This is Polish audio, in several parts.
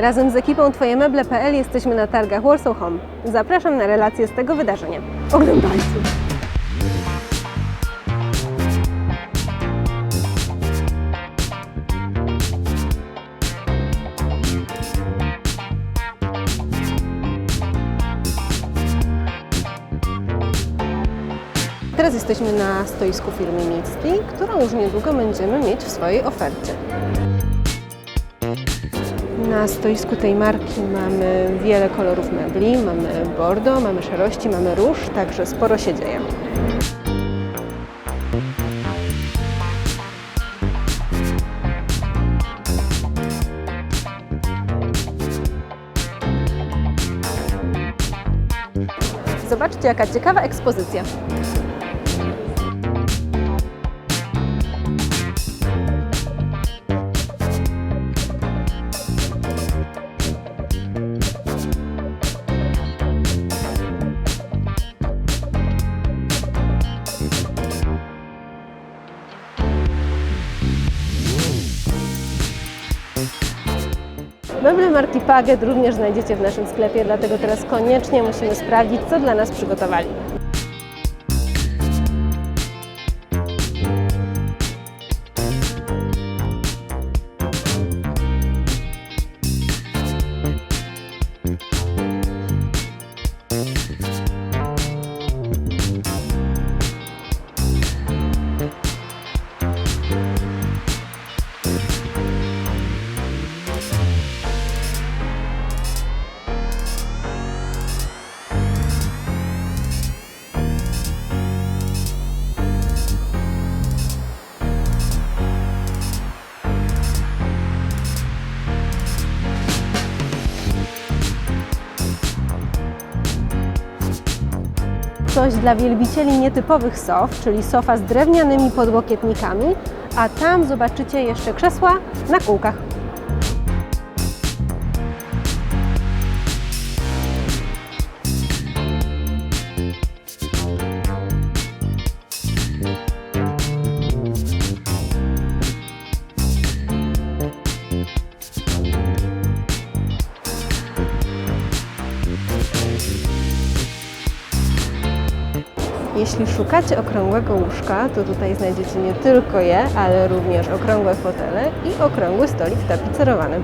Razem z ekipą TwojeMeble.pl jesteśmy na targach Warsaw Home. Zapraszam na relację z tego wydarzenia. Oglądajcie! Teraz jesteśmy na stoisku firmy Mixti, którą już niedługo będziemy mieć w swojej ofercie. Na stoisku tej marki mamy wiele kolorów mebli, mamy bordo, mamy szarości, mamy róż, także sporo się dzieje. Zobaczcie, jaka ciekawa ekspozycja. Meble marki Paget również znajdziecie w naszym sklepie, dlatego teraz koniecznie musimy sprawdzić, co dla nas przygotowali. Coś dla wielbicieli nietypowych sof, czyli sofa z drewnianymi podłokietnikami, a tam zobaczycie jeszcze krzesła na kółkach. Jeśli szukacie okrągłego łóżka, to tutaj znajdziecie nie tylko je, ale również okrągłe fotele i okrągły stolik tapicerowany.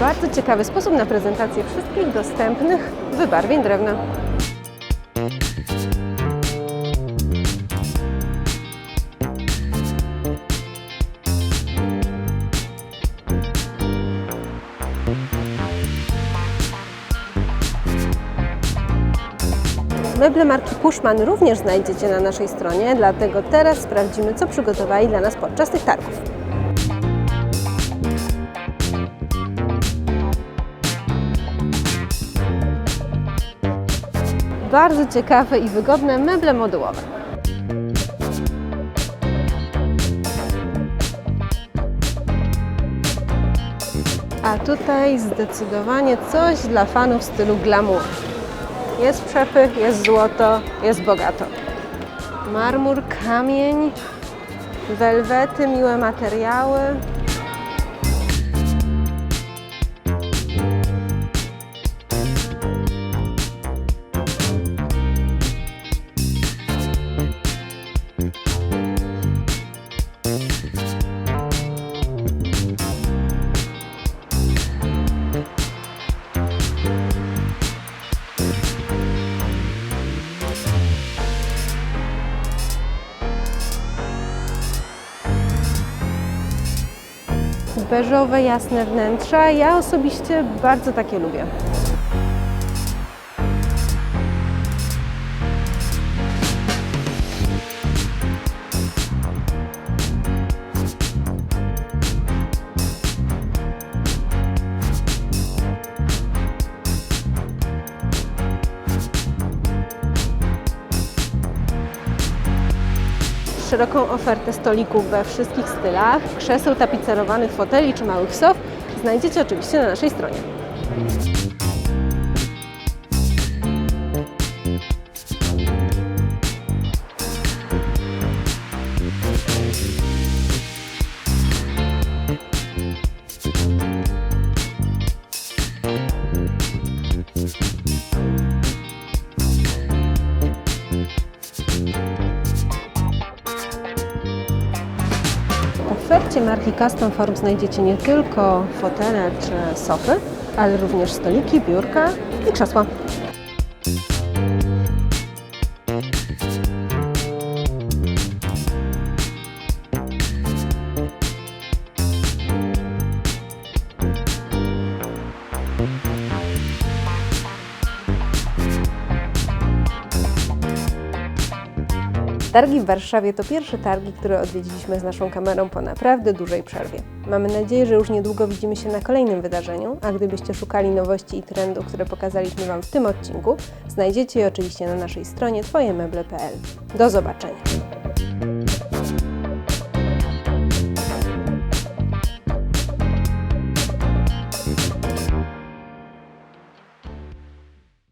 Bardzo ciekawy sposób na prezentację wszystkich dostępnych wybarwień drewna. Meble marki Pushman również znajdziecie na naszej stronie, dlatego teraz sprawdzimy, co przygotowali dla nas podczas tych targów. Bardzo ciekawe i wygodne meble modułowe. A tutaj zdecydowanie coś dla fanów stylu glamour. Jest przepych, jest złoto, jest bogato. Marmur, kamień, welwety, miłe materiały. Beżowe, jasne wnętrza. Ja osobiście bardzo takie lubię. Szeroką ofertę stolików we wszystkich stylach, krzeseł tapicerowanych, foteli czy małych sof znajdziecie oczywiście na naszej stronie. Ofercie marki Custom Form znajdziecie nie tylko fotele czy sofy, ale również stoliki, biurka i krzesła. Targi w Warszawie to pierwsze targi, które odwiedziliśmy z naszą kamerą po naprawdę dużej przerwie. Mamy nadzieję, że już niedługo widzimy się na kolejnym wydarzeniu, a gdybyście szukali nowości i trendów, które pokazaliśmy Wam w tym odcinku, znajdziecie je oczywiście na naszej stronie twojemeble.pl. Do zobaczenia!